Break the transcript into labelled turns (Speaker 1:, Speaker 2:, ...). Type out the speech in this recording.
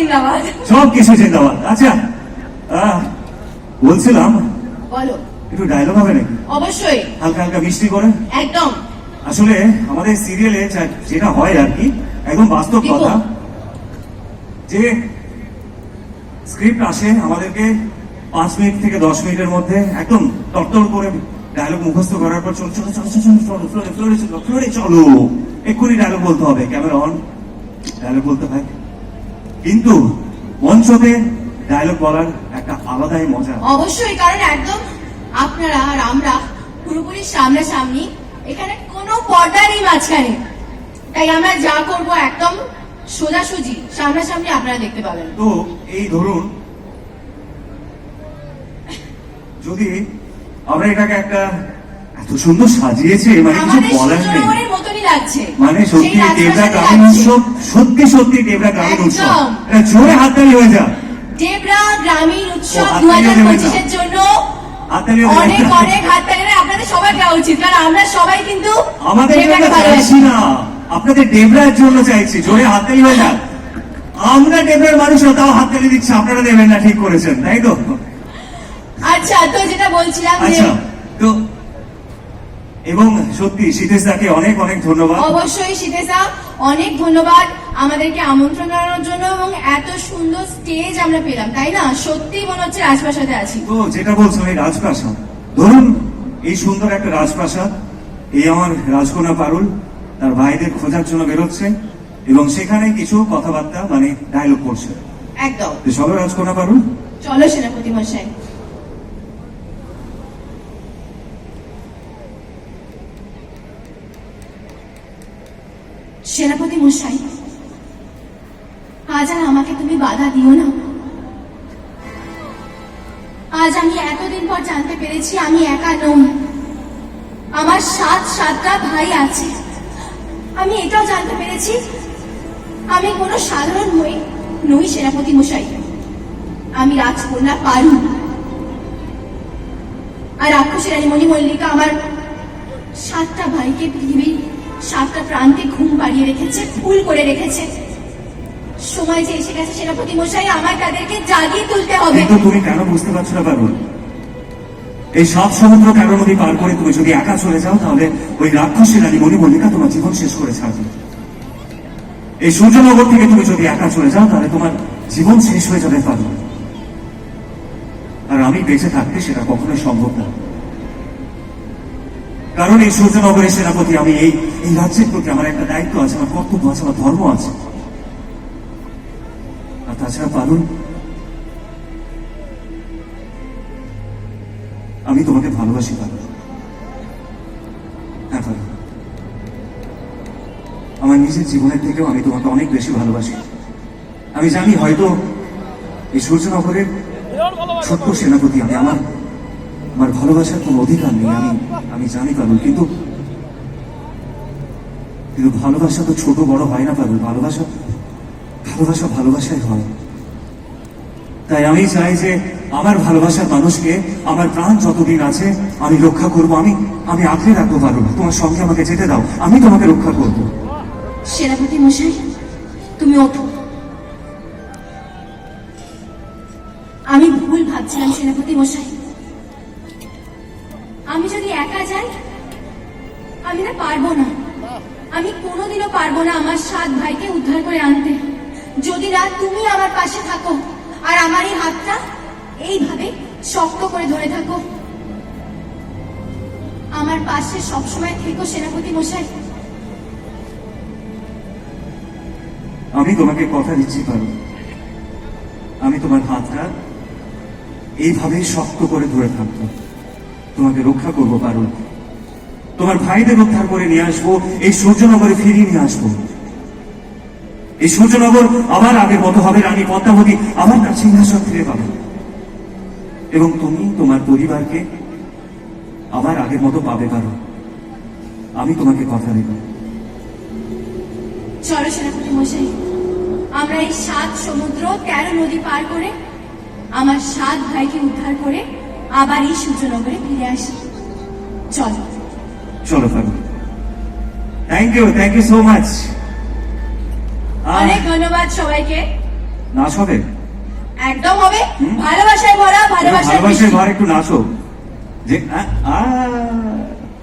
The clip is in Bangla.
Speaker 1: জিন্দাবাদ
Speaker 2: সব কিছু জিন্দাবাদ আচ্ছা বলছিলাম
Speaker 1: বলো
Speaker 2: একটু ডায়লগ হবে নাকি
Speaker 1: অবশ্যই
Speaker 2: হালকা হালকা মিষ্টি করে
Speaker 1: একদম
Speaker 2: আসলে আমাদের সিরিয়ালে যেটা হয় আর কি একদম বাস্তব কথা যে স্ক্রিপ্ট আসে আমাদেরকে পাঁচ মিনিট থেকে দশ মিনিটের মধ্যে একদম তরতর করে ডায়লগ মুখস্থ করার পর চলো চলো চলো চলো চলো ফ্লোরে ফ্লোরে চলো ফ্লোরে চলো এক্ষুনি ডায়লগ বলতে হবে ক্যামেরা অন ডায়লগ বলতে হয় কিন্তু মঞ্চতে ডায়লগ বলার একটা আলাদাই মজা।
Speaker 1: অবশ্যই কারণ একদম আপনারা আর আমরা পুরোপুরি সামনাসামনি এখানে কোনো পর্দা নেই মাঝখানে। তাই আমরা যা করব একদম সোজাসুজি সামনাসামনি আপনারা দেখতে পাবেন।
Speaker 2: তো এই ধরুন যদি আমরা এটাকে একটা এত সুন্দর সাজিয়েছে মানে কিছু বলার নেই।
Speaker 1: লাগছে
Speaker 2: মানে সত্যি দেবরা গ্রামীণ উৎসব? সত্যি সত্যি দেবরা গ্রামীণ উৎসব। এটা জোরে হাততালি হয়ে
Speaker 1: দেবরা গ্রামীণ উৎসব দু হাজার পঁচিশের জন্য অনেক অনেক হাততালি আপনাদের সবাই দেওয়া উচিত কারণ আমরা সবাই কিন্তু
Speaker 2: আমাদের জন্য চাইছি না। আপনাদের ডেবরার জন্য চাইছি। জোরে হাততালি হয়ে যাক আমরা ডেবরার মানুষরা তাও হাততালি দিচ্ছি। আপনারা দেবেন না ঠিক করেছেন। তাই তো?
Speaker 1: আচ্ছা তো যেটা বলছিলাম
Speaker 2: আচ্ছা তো এবং সত্যি শীতেশ দাকে অনেক অনেক ধন্যবাদ।
Speaker 1: অবশ্যই শীতেশা অনেক ধন্যবাদ আমাদেরকে আমন্ত্রণ জানানোর জন্য এবং এত সুন্দর স্টেজ আমরা পেলাম তাই না? সত্যি মনে হচ্ছে রাজপ্রাসাদে আছি।
Speaker 2: তো যেটা বলছিলাম এই রাজপ্রাসাদ। ধরুন এই সুন্দর একটা রাজপ্রাসাদ এই আমার রাজকন্যা পারুল তার ভাইদের খোঁজার জন্য বেরোচ্ছে এবং সেখানে কিছু কথাবার্তা মানে ডায়লগ করছে।
Speaker 1: একদম।
Speaker 2: চলো রাজকন্যা পারুল।
Speaker 1: চলো সেনাপতি মশাই। সেনাপতি মশাই, আজ আর আমাকে তুমি বাধা দিও না। আজ আমি এতদিন পর জানতে পেরেছি আমি একা নই। আমার সাত সাতটা ভাই আছে। আমি এটাও জানতে পেরেছি আমি কোনো সাধারণ নই নই সেনাপতি মশাই। আমি রাজকন্যা পারু আর রাক্ষসী রানী মণি মল্লিকা আমার সাতটা ভাইকে পৃথিবীর সাতটা প্রান্তে ঘুম পাড়িয়ে রেখেছে ফুল করে রেখেছে। সময় যে এসে গেছে সেনাপতি মশাই, আমার তাদেরকে জাগিয়ে তুলতে হবে।
Speaker 2: কিন্তু তুমি কেন বুঝতে পারছ না পারুল এই সাত সমুদ্র কেন নদী পার করে তুমি যদি একা চলে যাও, তাহলে ওই রাক্ষসী রানী মণি মল্লিকা তোমার জীবন শেষ করে ছাড়বে। এই সূর্যনগর থেকে তুমি যদি একা চলে যাও, তাহলে তোমার জীবন শেষ হয়ে যাবে পারুল আর আমি বেঁচে থাকতে সেটা কখনোই সম্ভব না। কারণ এই সূর্যনগরের সেনাপতি আমি এই এই রাজ্যের প্রতি আমার একটা দায়িত্ব আছে, আমার কর্তব্য আছে, আমার ধর্ম আছে। আর তাছাড়া পারুল, আমি তোমাকে ভালোবাসি, পারুল। হ্যাঁ আমার নিজের জীবনের থেকেও আমি তোমাকে অনেক বেশি ভালোবাসি। আমি জানি হয়তো এই সূর্যনগরের ছোট্ট সেনাপতি আমি, আমার আমার ভালোবাসার কোনো অধিকার নেই, আমি আমি জানি পারুল কিন্তু কিন্তু ভালোবাসা তো ছোট বড় হয় না পারুল ভালোবাসা ভালোবাসা ভালোবাসাই হয়। তাই আমি চাই যে আমার ভালোবাসার মানুষকে আমার প্রাণ যতদিন আছে, আমি রক্ষা করব, আমি আমি আঁকড়ে রাখব পারুল তোমার সঙ্গে আমাকে যেতে দাও, আমি তোমাকে রক্ষা করব।
Speaker 1: সেনাপতি মশাই, তুমি ওঠো। আমি ভুল ভাবছিলাম, সেনাপতি মশাই। আমি যদি একা যাই, আমি না পারব না। আমি কোনোদিনও পারব না আমার সাত ভাইকে উদ্ধার করে আনতে। যদি না তুমি আমার পাশে থাকো, আর আমার এই হাতটা এইভাবে শক্ত করে ধরে থাকো। আমার পাশে সবসময় থেকো সেনাপতি মশাই।
Speaker 2: আমি তোমাকে কথা দিচ্ছি পারুল আমি তোমার হাতটা এইভাবেই শক্ত করে ধরে থাকব। তোমাকে রক্ষা করব, পারুল। তোমার ভাইদের উদ্ধার করে নিয়ে আসব, এই সূর্যনগরে ফিরিয়ে নিয়ে আসব। এই সূর্যনগর আবার আগের মতো হবে, রানী পদ্মাবতী আবার তার সিংহাসন ফিরে পাবে। এবং তুমি তোমার পরিবারকে আবার আগের মতো পাবে পারো আমি তোমাকে কথা দেব।
Speaker 1: চলো সেনাপতি মশাই, আমরা এই সাত সমুদ্র তেরো নদী পার করে আমার সাত ভাইকে উদ্ধার করে আবার এই সূর্যনগরে ফিরে আসি। চলো।
Speaker 2: চলো পারো thank you thank you so much
Speaker 1: অনেক ধন্যবাদ সবাইকে।
Speaker 2: নাচ হবে
Speaker 1: একদম হবে। ভালোবাসায় ভরা ভালোবাসায়
Speaker 2: ভরা একটু নাচো। যে আ,